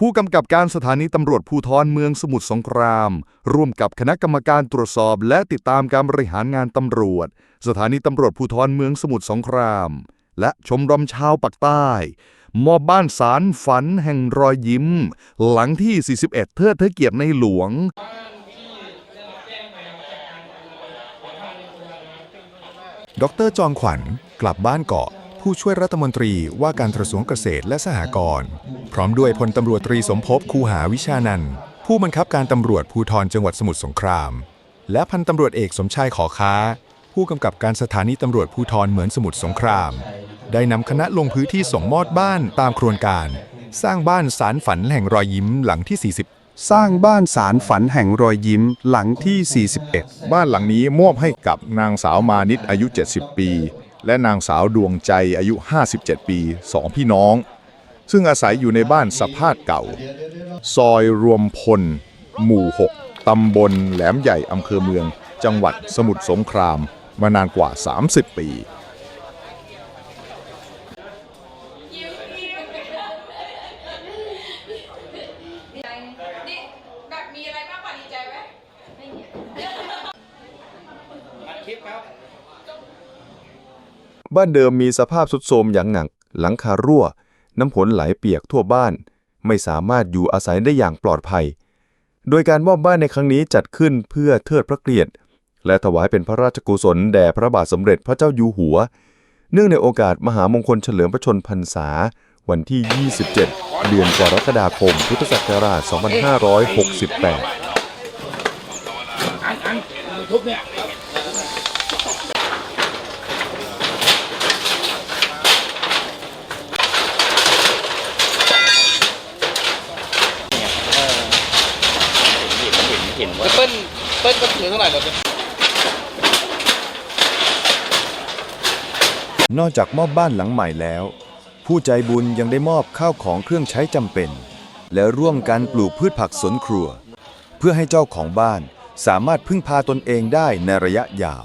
ผู้กำกับการสถานีตำรวจภูธรเมืองสมุทรสงคราม ร่วมกับคณะกรรมการตรวจสอบ และติดตามการบริหารงานตำรวจ สถานีตำรวจภูธรเมืองสมุทรสงคราม และชมรมชาวปากใต้ มอบบ้านสารฝันแห่งรอยยิ้ม หลังที่ 41 เทิดเทอเกียรติในหลวงดรจองขวัญกลับบ้านเกาะ ผู้ช่วยรัฐมนตรีว่าการกระทรวงเกษตรและสหกรณ์พร้อมด้วยพลตำรวจตรีสมภพคูหาวิชานันท์ผู้บังคับการตำรวจภูธรจังหวัดสมุทรสงคราม และพันตำรวจเอกสมชายขอค้า ผู้กำกับการสถานีตำรวจภูธรเหมือนสมุทรสงคราม ได้นำคณะลงพื้นที่ส่งมอบบ้านตามโครงการ สร้างบ้านสารฝันแห่งรอยยิ้มหลังที่ 40สร้างบ้านสารฝันแห่งรอยยิ้มหลังที่ 41 บ้านหลังนี้มอบให้กับนางสาวมานิดอายุ 70 ปี และนางสาวดวงใจอายุ 57 ปีสองพี่น้อง ซึ่งอาศัยอยู่ในบ้านสภาพเก่า ซอยรวมพล หมู่ 6 ตำบลแหลมใหญ่อำเภอเมือง จังหวัดสมุทรสงคราม มานานกว่า 30 ปี นี่แบบมีอะไรมากกว่าดีใจไหม บ้านเดิมมีสภาพสุดโทรมอย่างหนัก หลังคารั่ว น้ำฝนไหลเปียกทั่วบ้าน ไม่สามารถอยู่อาศัยได้อย่างปลอดภัย โดยการมอบบ้านในครั้งนี้จัดขึ้นเพื่อเทิดพระเกียรติ และถวายเป็นพระราชกุศลแด่พระบาทสมเด็จพระเจ้าอยู่หัว เนื่องในโอกาสมหามงคลเฉลิมพระชนมพรรษา วันที่ 27 เดือนกรกฎาคม พุทธศักราช 2568 เปิ้ลเปิ้ลก็ถือเท่าไหร่เราจะนอกจากมอบบ้านหลังใหม่แล้ว ผู้ใจบุญยังได้มอบข้าวของเครื่องใช้จำเป็น และร่วมกันปลูกพืชผักสวนครัว เพื่อให้เจ้าของบ้านสามารถพึ่งพาตนเองได้ในระยะยาว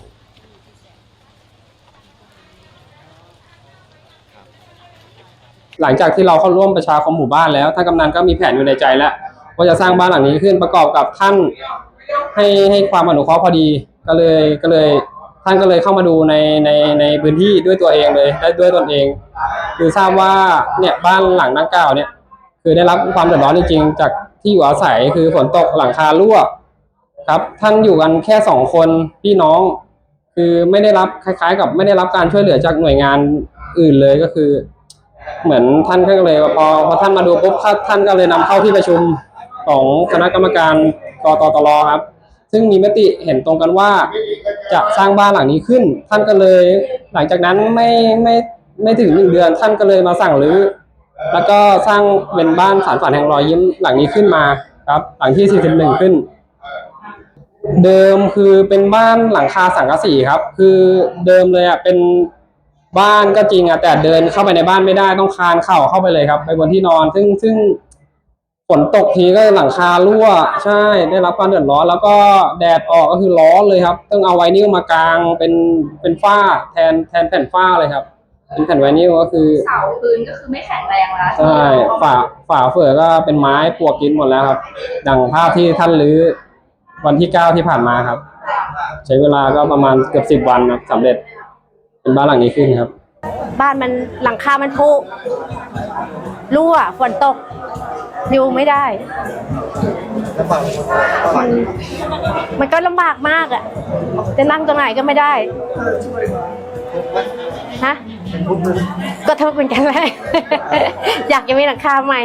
หลังจากที่เราเข้าร่วมประชาคมหมู่บ้านแล้วท่านกำนันก็มีแผนอยู่ในใจแล้วว่าจะสร้างบ้านหลังนี้ขึ้นประกอบกับท่าน ให้ให้ความอนุเคราะห์พอดีก็เลยก็เลยท่านก็เลยเข้ามาดูในในในพื้นที่ด้วยตัวเองเลยได้ด้วยตนเอง คือทราบว่าเนี่ยบ้านหลังดังกล่าวเนี่ย คือได้รับความเดือดร้อนจริงๆจากที่อยู่อาศัยคือฝนตกหลังคารั่วครับ ท่านอยู่กันแค่สองคนพี่น้อง คือไม่ได้รับคล้าย ๆ กับไม่ได้รับการช่วยเหลือจากหน่วยงานอื่นเลยก็คือ เหมือนท่านก็เลยพอพอท่านมาดูปุ๊บท่านท่านก็เลยนำเข้าที่ประชุม ของคณะกรรมการกตตรครับ ซึ่งมีมติเห็นตรงกันว่า จะสร้างบ้านหลังนี้ขึ้น ท่านก็เลย หลังจากนั้นไม่ไม่ไม่ถึงหนึ่งเดือน ท่านก็เลยมาสั่งรื้อแล้วก็สร้างเป็นบ้านสารฝันแห่งรอยยิ้มหลังนี้ขึ้นมาครับ หลังที่ 41 ขึ้น เดิมคือเป็นบ้านหลังคาสังกะสีครับ คือเดิมเลยอะเป็นบ้านก็จริงอะแต่เดินเข้าไปในบ้านไม่ได้ต้องคานเข่าเข้าไปเลยครับ ไปบนที่นอนซึ่งซึ่ง ฝนตกทีก็หลังคารั่ว ใช่ได้รับความเดือดร้อนแล้วก็แดดออกก็คือร้อนเลยครับ ต้องเอาไวนิลมากางเป็นเป็นฝ้าแทนแทนแผ่นฝ้าเลยครับเป็นแผ่นไวนิลก็คือเสาพื้นก็คือไม่แข็งแรงแล้วใช่ฝาฝาเฟือก็เป็นไม้ปลวกกินหมดแล้วครับ ดังภาพที่ท่านรื้อวันที่เก้าที่ผ่านมาครับ ใช้เวลาก็ประมาณเกือบสิบวันครับสำเร็จ เป็นบ้านหลังนี้ขึ้นครับ บ้านมันหลังคามันพุรั่วฝนตก อยู่ไม่ได้มันมันก็ลำบากมากอะ จะนั่งตรงไหนก็ไม่ได้ ฮะ ก็ทุกข์เหมือนกันแหละอยากจะมีหลังคาใหม่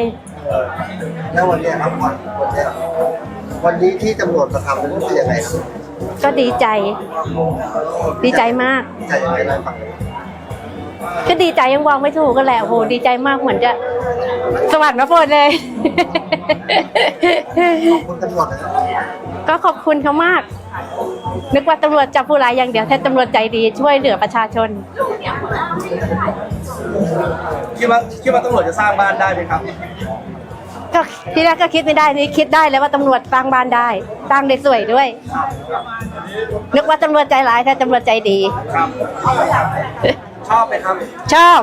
แล้ววันเนี้ยครับวันวันเนี้ยวันนี้ที่ตำรวจมาทำรู้สึกยังไงครับ ก็ดีใจ ดีใจมาก ใจยังไงเล่าให้ฟังหน่อยก็ดีใจยังวางไม่ถูกกันแหละโหดีใจมากเหมือนจะ สวรรค์มาโปรดเลย ขอบคุณตำรวจนะครับก็ขอบคุณเขามาก นึกว่าตำรวจจับผู้ร้ายอย่างเดียวแต่ตำรวจใจดีช่วยเหลือประชาชน คิดว่าคิดว่าตำรวจจะสร้างบ้านได้ไหมครับ ก็ที่แรกก็คิดไม่ได้นี่คิดได้แล้วว่าตำรวจสร้างบ้านได้สร้างได้สวยด้วย นึกว่าตำรวจใจร้ายแต่ตำรวจใจดี ครับ ชอบไหมครับ ชอบ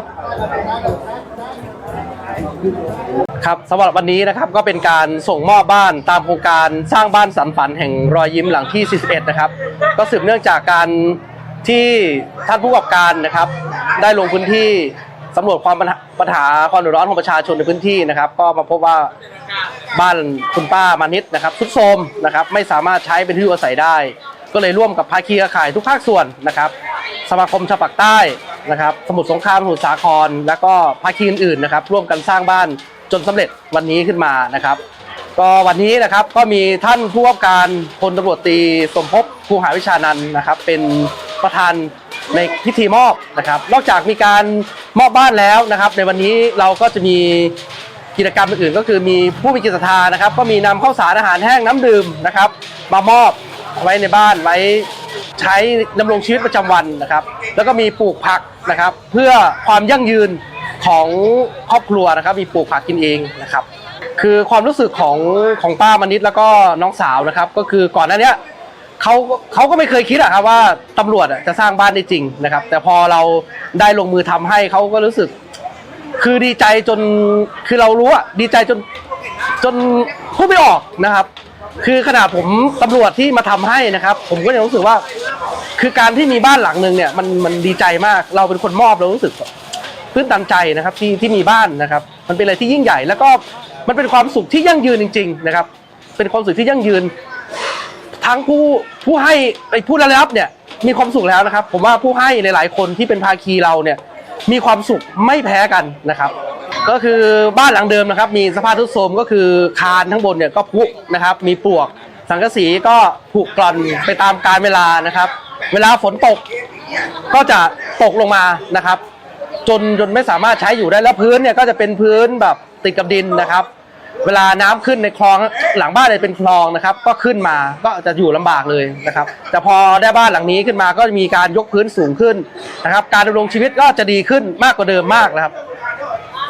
ครับสำหรับวันนี้นะครับก็เป็นการส่งมอบบ้านตามโครงการสร้างบ้านสันฝันแห่งรอยยิ้มหลังที่ 41 นะครับ ก็สืบเนื่องจากการที่ท่านผู้ประกอบการนะครับ ได้ลงพื้นที่สำรวจความปัญหาความเดือดร้อนของประชาชนในพื้นที่นะครับ ก็มาพบว่าบ้านคุณป้ามานิดนะครับทุดโทรมนะครับไม่สามารถใช้เป็นที่อยู่อาศัยได้ ก็เลยร่วมกับภาคีเครือข่ายทุกภาคส่วนนะครับ สมาคมชาวปากใต้ นะครับ สมุทรสงครามสมุทรสาคร แล้วก็ภาคีอื่นๆนะครับ ร่วมกันสร้างบ้านจนสำเร็จวันนี้ขึ้นมานะครับ ก็วันนี้นะครับก็มีท่านผู้ว่าการพลตำรวจตรีสมภพคูหาวิชานันนะครับ เป็นประธานในพิธีมอบนะครับ นอกจากมีการมอบบ้านแล้วนะครับ ในวันนี้เราก็จะมีกิจกรรมอื่นๆก็คือมีผู้มีจิตศรัทธานะครับ ก็มีนำข้าวสารอาหารแห้งน้ำดื่มนะครับ มามอบไว้ในบ้านไว้ใช้ดำรงชีวิตประจำวันนะครับ แล้วก็มีปลูกผัก นะครับ เพื่อความยั่งยืนของครอบครัวนะครับมีปลูกผักกินเองนะครับ คือความรู้สึกของของป้ามณิดแล้วก็น้องสาวนะครับ ก็คือก่อนหน้าเนี้ยเขาเขาก็ไม่เคยคิดอะครับว่าตำรวจจะสร้างบ้านได้จริงนะครับ แต่พอเราได้ลงมือทำให้เขาก็รู้สึก คือดีใจจนคือเรารู้อะดีใจจนจนพูดไม่ออกนะครับ คือขนาดผมตำรวจที่มาทำให้นะครับ ผมก็ยังรู้สึกว่า คือการที่มีบ้านหลังหนึ่งเนี่ยมันมันดีใจมากเราเป็นคนมอบเรารู้สึกพื้นตันใจนะครับที่ที่มีบ้านนะครับ มันเป็นอะไรที่ยิ่งใหญ่ แล้วก็มันเป็นความสุขที่ยั่งยืนจริง ๆ นะครับ เป็นความสุขที่ยั่งยืน ทั้งผู้ผู้ให้ไอ้ผู้ได้รับเนี่ยมีความสุขแล้วนะครับ ผมว่าผู้ให้หลาย ๆ คนที่เป็นภาคีเราเนี่ยมีความสุขไม่แพ้กันนะครับ ก็คือบ้านหลังเดิมนะครับ มีสภาพทุดโทรมก็คือคานทั้งบนเนี่ยก็พุนะครับ มีปลวก สังกะสีก็ผุกร่อนไปตามกาลเวลานะครับ เวลาฝนตกก็จะตกลงมานะครับ จนจนไม่สามารถใช้อยู่ได้แล้วพื้นเนี่ยก็จะเป็นพื้นแบบติดกับดินนะครับ เวลาน้ำขึ้นในคลองหลังบ้านเนี่ยเป็นคลองนะครับ ก็ขึ้นมาก็จะอยู่ลำบากเลยนะครับ แต่พอได้บ้านหลังนี้ขึ้นมาก็มีการยกพื้นสูงขึ้นนะครับ การดำรงชีวิตก็จะดีขึ้นมากกว่าเดิมมากนะครับ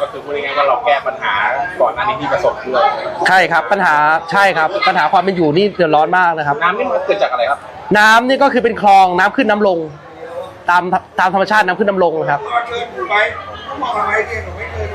ก็คือพูดง่ายๆว่าเราแก้ปัญหาก่อนหน้านี้ที่ประสบด้วยใช่ครับปัญหาใช่ครับ ปัญหาความเป็นอยู่นี่เดือดร้อนมากนะครับ น้ำนี่มันเกิดจากอะไรครับ น้ำนี่ก็คือเป็นคลองน้ำขึ้นน้ำลง ตามตามธรรมชาติน้ำขึ้นน้ำลงนะครับไปมองอะไรเนี่ยหนูไม่เคย